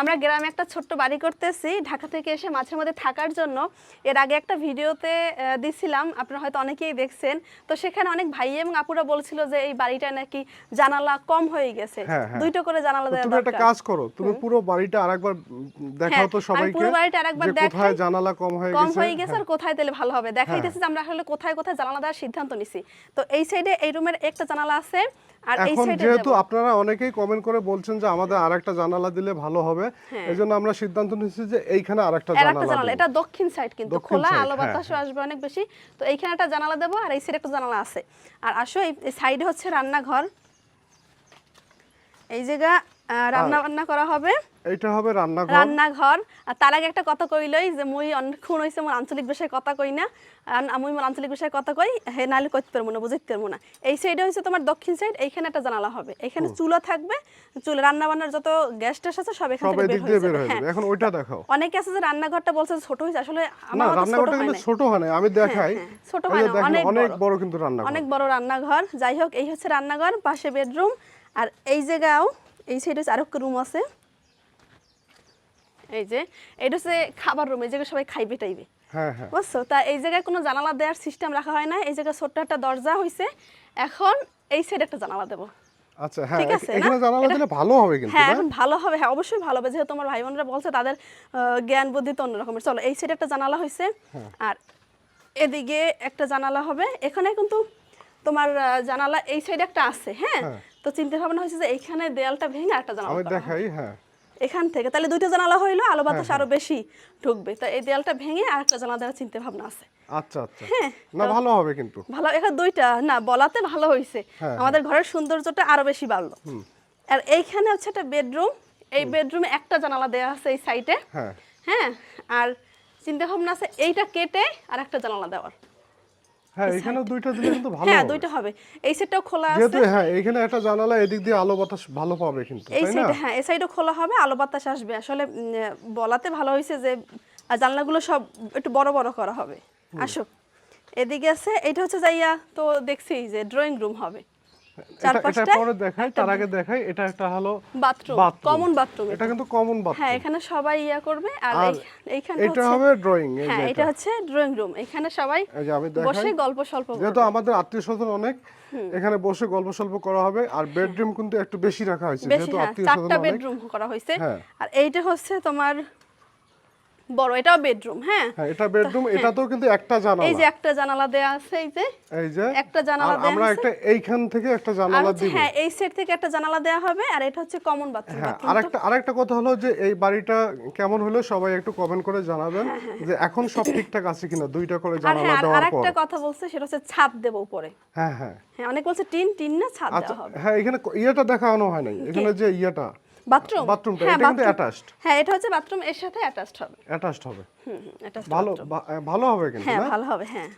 আমরা গ্রামে একটা ছোট্ট বাড়ি করতেছি। ঢাকা থেকে এসে মাঝে মধ্যে থাকার জন্য। এর আগে একটা ভিডিওতে দিছিলাম। আপনারা হয়তো অনেকেই দেখছেন। তো সেখানে অনেক ভাই এবং আপুরা বলছিল যে এই বাড়িটা নাকি জানালা কম হয়ে গেছে। হ্যাঁ, হ্যাঁ। দুইটা করে জানালা দেওয়া তুমি একটা কাজ করো। তুমি পুরো বাড়িটা আরেকবার দেখাও হ্যাঁ, তো আমি সবাইকে পুরো বাড়িটা আরেকবার দেখাই। কোথায় জানালা কম হয়ে গেছে। কম হয়ে গেছে হ্যাঁ। আর কোথায় দিলে ভালো হবে। দেখাইতেছে যে আমরা আসলে কোথায় কোথায় জানালা দেওয়ার সিদ্ধান্ত নিছি। তো এই সাইডে এই রুমের একটা জানালা আছে। আর এই এখন যেহেতু আপনারা অনেকেই কমেন্ট করে বলছেন যে আমাদের আরেকটা জানালা দিলে ভালো হবে এই জন্য আমরা সিদ্ধান্ত নিয়েছি যে এইখানে আরেকটা আর একটা জানালা এটা দক্ষিণ সাইড কিন্তু খোলা আলো বাতাস বাতাসও আসবে অনেক বেশি। তো এইখানে একটা জানালা দেবো আর এই সাইডে একটা জানালা আছে। আর আসো এই সাইডে হচ্ছে রান্নাঘর। এই জায়গা রান্না বান্না করা হবে। এইটা হবে রান্নাঘর। রান্নাঘর। আর তার আগে একটা কথা কইলই যে মুই অনেকক্ষণ হইছে মোর আঞ্চলিক বিষয়ে কথা কই না। আর মোর আঞ্চলিক কথা কই হে নাহলে কইতে পারব না বুঝতে পারব না। এই সাইডে তোমার দক্ষিণ সাইড এইখানে একটা জানালা হবে। এখানে চুলো থাকবে চুল রান্না বান্নার যত গ্যাস ট্যাস আছে সব এখান থেকে বের হয়ে যাবে। হয়ে হ্যাঁ। যাবে। এখন ওইটা দেখাও। অনেকে আছে যে রান্নাঘরটা বলছে যে ছোট হয়েছে আসলে আমার রান্নাঘরটা কিন্তু ছোট হয় না আমি দেখাই। হ্যাঁ, ছোট হয় না, অনেক বড়। বড় কিন্তু রান্নাঘর। অনেক বড় রান্নাঘর। যাই হোক এই হচ্ছে রান্নাঘর পাশে বেডরুম আর এই জায়গাও এই সাইডে হচ্ছে আরও রুম আছে। এই যে এটা হচ্ছে খাবার রুম এই জায়গায় সবাই খাইবে টাইবে। হ্যাঁ হ্যাঁ। বুঝছ? তা এই জায়গায় কোনো জানালা দেওয়ার সিস্টেম রাখা হয় না এই জায়গায় ছোট্ট একটা দরজা হইছে। এখন এই সাইডে একটা জানালা দেবো। আচ্ছা হ্যাঁ ঠিক আছে এখানে জানালা দিলে ভালো হবে কিন্তু হ্যাঁ এখন ভালো হবে হ্যাঁ অবশ্যই ভালো হবে। যেহেতু তোমার ভাই বোনরা বলছে তাদের জ্ঞান বুদ্ধি তো অন্যরকমের। চলো এই সাইডে একটা জানালা হয়েছে হ্যাঁ। আর এদিকে একটা জানালা হবে। এখানে কিন্তু তোমার জানালা এই সাইডে একটা আছে হ্যাঁ? হ্যাঁ। তো চিন্তা ভাবনা হয়েছে যে এইখানে দেয়ালটা ভেঙে একটা জানালা আমি দেখাই হ্যাঁ। এখান থেকে। তাহলে দুইটা জানালা হইল আলো বাতাস আরও বেশি ঢুকবে। তো এই দেয়ালটা ভেঙে আর একটা জানালা দেওয়ার চিন্তা ভাবনা আছে। আচ্ছা আচ্ছা। হ্যাঁ, না ভালো হবে কিন্তু। ভালো এখানে দুইটা না বলাতে ভালো হয়েছে হ্যাঁ, আমাদের ঘরের সৌন্দর্যটা আরও বেশি বাড়লো। আর এইখানে হচ্ছে একটা বেডরুম। এই বেডরুমে একটা জানালা দেওয়া আছে এই সাইডে হ্যাঁ। হ্যাঁ আর চিন্তা ভাবনা আছে এইটা কেটে আর একটা জানালা দেওয়ার। হ্যাঁ এখানে দুইটা দিলে কিন্তু ভালো হ্যাঁ দুইটা হবে। এই সেটটাও খোলা যেহেতু হ্যাঁ এখানে একটা জানালা এদিক দিয়ে আলো বাতাস ভালো পাবে কিন্তু এই সাইড হ্যাঁ এই সাইডও খোলা হবে আলো বাতাস আসবে। আসলে বলাতে ভালো হয়েছে যে জানলাগুলো সব একটু বড় বড় করা হবে। আসো। এদিকে আছে এটা হচ্ছে যাইয়া তো দেখছি যে ড্রয়িং রুম হবে। এটা এটা পরে দেখাই তার আগে দেখাই এটা একটা হলো বাথরুম কমন বাথরুম এটা কিন্তু কমন হ্যাঁ এখানে সবাই ইয়া করবে আর আর এইখানে এটা হবে ড্রয়িং হ্যাঁ এটা এটা। হচ্ছে ড্রয়িং রুম এখানে সবাই এই যে আমি বসে গল্প স্বল্প যেহেতু আমাদের আত্মীয় স্বজন অনেক এখানে বসে গল্প স্বল্প করা হবে আর বেডরুম কিন্তু একটু বেশি রাখা হয়েছে যেহেতু হ্যাঁ আত্মীয় স্বজন চারটা বেডরুম করা হয়েছে। হ্যাঁ। আর এইটা হচ্ছে তোমার বড় এটাও বেডরুম হ্যাঁ? হ্যাঁ এটা বেডরুম এটাতেও কিন্তু একটা জানালা এই যে একটা জানালা দেয়া আছে এই যে এই যে একটা জানালা দেয়া আমরা একটা এইখান থেকে একটা জানালা দিব। হ্যাঁ এই সেট থেকে একটা জানালা দেয়া হবে আর এটা হচ্ছে কমন বাথরুম হ্যাঁ আরেকটা আরেকটা কথা হলো যে এই বাড়িটা কেমন হলো সবাই একটু কমেন্ট করে জানাবেন যে এখন সব ঠিকঠাক আছে কিনা দুইটা করে জানালা হ্যাঁ আর দেওয়ার পর। আরেকটা কথা বলছে সেটা হচ্ছে ছাদ দেবো উপরে। হ্যাঁ হ্যাঁ। হ্যাঁ অনেক বলছে টিন টিন না ছাদ আচ্ছা দেওয়া হবে। হ্যাঁ এখানে ইয়েটা দেখানো হয় নাই এখানে যে ইয়েটা। বাথরুম? বাথরুমটা হ্যাঁ এটা কিন্তু অ্যাটাচড হ্যাঁ এটা হচ্ছে বাথরুম এর সাথে অ্যাটাচড হবে। অ্যাটাচড হবে। হুম অ্যাটাচড ভালো ভালো হবে কিন্তু হ্যাঁ ভালো হবে হ্যাঁ।